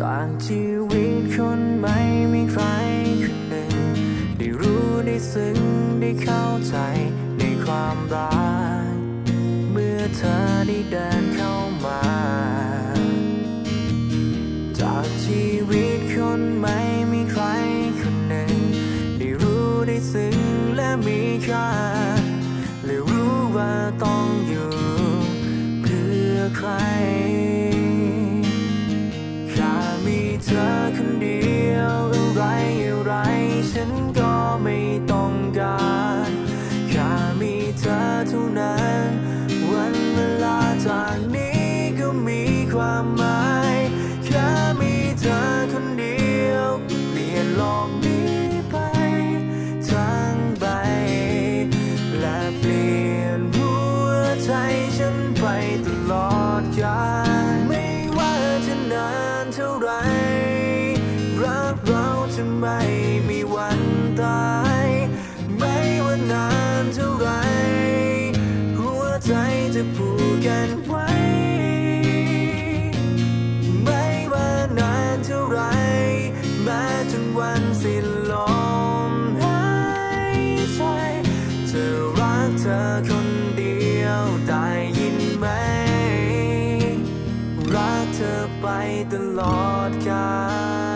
จากชีวิตคนไม่มีใครคนหนึ่งได้รู้ได้ซึ้งได้เข้าใจในความรัก เมื่อเธอได้เดินเข้ามา จากชีวิตคนไม่มีใครคนหนึ่งได้รู้ได้ซึ้งและมีค่า เท่านั้น วันเวลาจากนี้ก็มีความหมาย แค่มีเธอคนเดียวเปลี่ยนโลกนี้ไปทั้งใบ และเปลี่ยนหัวใจฉันไปตลอดกาลไม่ว่าจะนานเท่าไหรรักเราจะไม่มีวันตาย จะผูกกันไว้ ไม่ว่านานเท่าไร แม้จนวันสิ้นลมหายใจจะรักเธอคนเดียวได้ยินไหม รักเธอไปตลอดกาล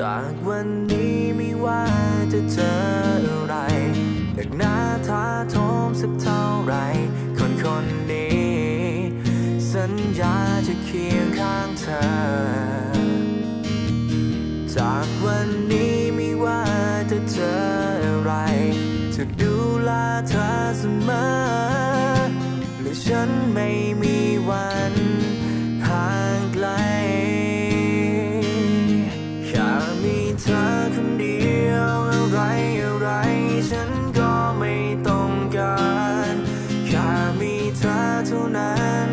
จากวันนี้ไม่ว่าจะเจออะไรหนักหน้าท้าทมสักเท่าไร คนคนนี้ สัญญาจะเคียงข้างเธอ จากวันนี้ไม่ว่าจะเจออะไร จะดูแลเธอเสมอและฉันไม่มี เท่านั้น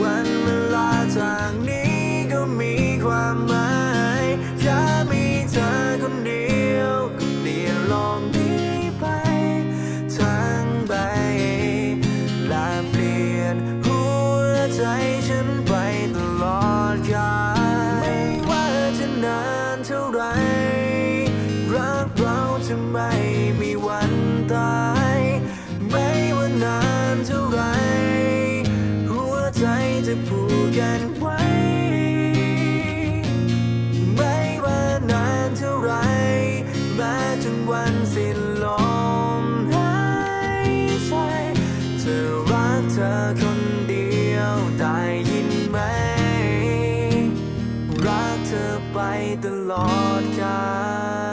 วันเวลาจากนี้ กกันไว้ ไม่ว่านานเท่าไรม้จนวันสิ้นลมหายใจจะรักเธอคนเดียวได้ยินไหม รักเธอไปตลอดกาล